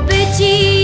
pobytí.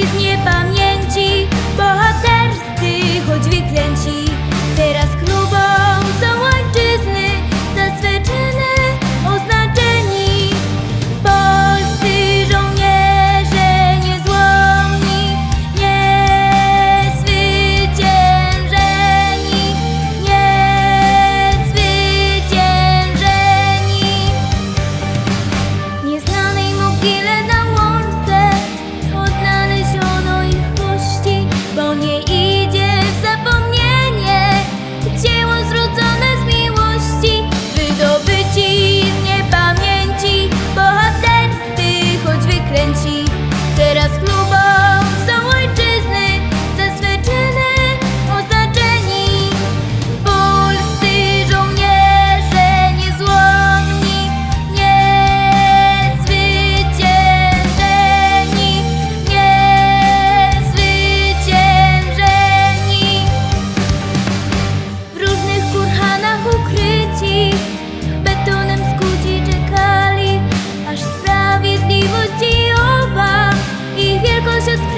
Золоті оба і вірко, що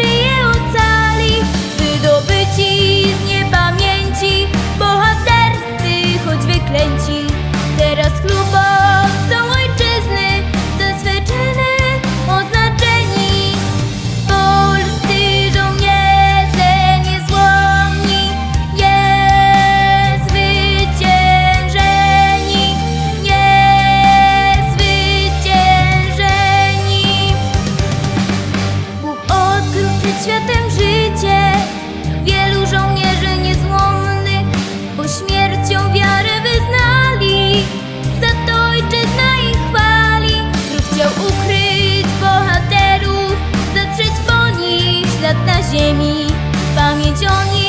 解谜，把谜解。